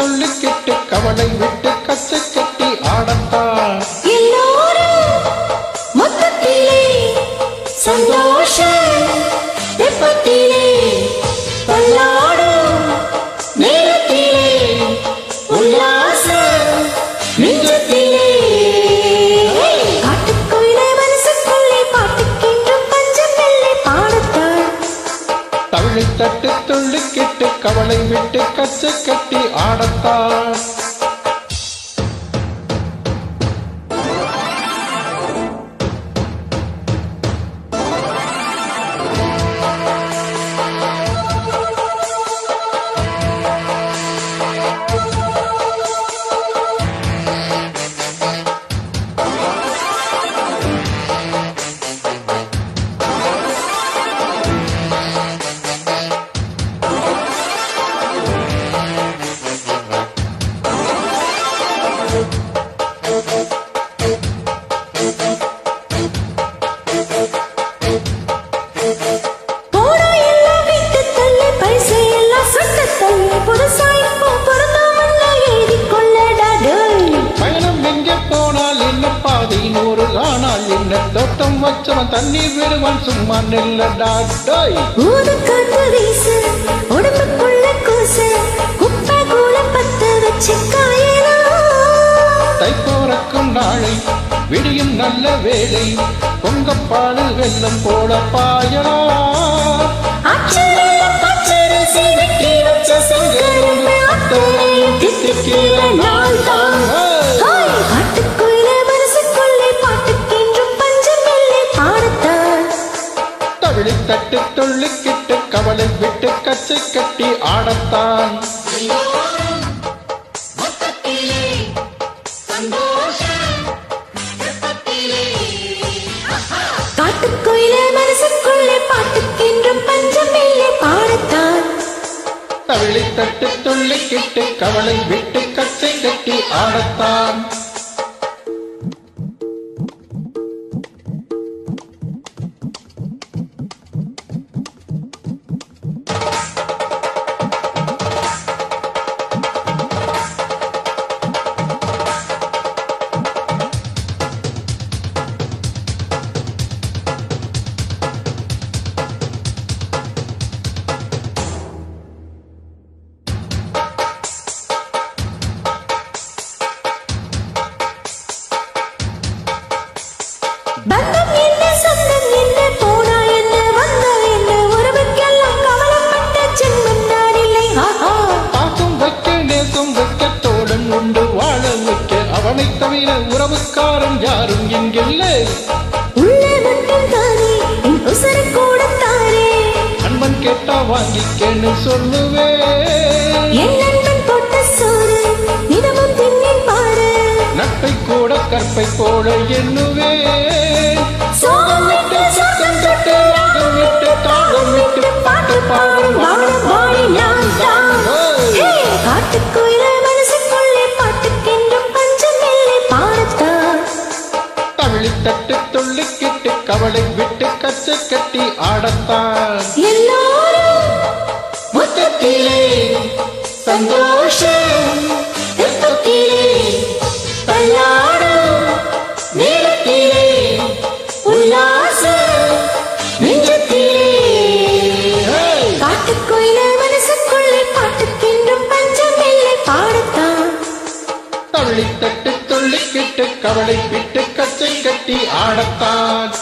சொல்லிக்கிட்டு கவலை அவளை விட்டு கச்சை கட்டி ஆடத்தான் தண்ணீர் விடுவான் சும்மா நெல்லடா டோய் ஊதுக்காத்து வீசு, உடம்புக்குள்ள கூசு, குப்பை கூளம் பத்த வச்சு. தை போறக்கும் நாளை விடியும் நல்ல வேலை பொங்கப்பாடு வெள்ளம் போல பாயலாம் அச்சரில்ல பச்சரிசி தட்டு துள்ளிக்கிட்டு கவலை விட்டு கச்சை கட்டி ஆடத்தான். காட்டுக்குயிலே மனசுக்குள்ளே பாட்டுக்கென்றும் பஞ்சமில்லை பாடத்தான். தவிழி தட்டு துள்ளிக்கிட்டு கவலை விட்டு கச்சை கட்டி ஆடத்தான். பந்தம் என்ன சொந்தம் என்ன போனா என்ன வந்தா என்ன? உறவுக்கெல்லாம் கவலைப்பட்ட ஜென்மம் நான் இல்லை. பாசம் வைக்க நேசம் வைக்க தோழன் உண்டு வாழ வைக்க. அவனை தவிர உறவுக்காரன் யாரும் இங்கில்லை. உள்ள மட்டும் தானே என் உசரை கூட தானே அன்பன் கேட்டா வாங்கிக்கன்னு சொல்லுவேன். என் கற்பை போல எண்ணுவேன். சோகம் விட்டு சத்தம் தொட்டு ராகம் விட்டு தாளம் விட்டு பாட்டு பாடும் வானம் வாழி நான் தான். ஹே, காட்டுக்குயிலே மனசுக்குள்ளே பாட்டுக்கென்றும் பஞ்சமில்லை பாடத்தான். தவிழி தட்டு துள்ளிக்கிட்டு கவலை விட்டு கச்சை கட்டி ஆடத்தான். எல்லாரும் மொத்தத்திலே சந்தோஷம். தள்ளி தட்டு துள்ளிக்கிட்டு கவலை விட்டு கச்சை கட்டி ஆடத்தான்.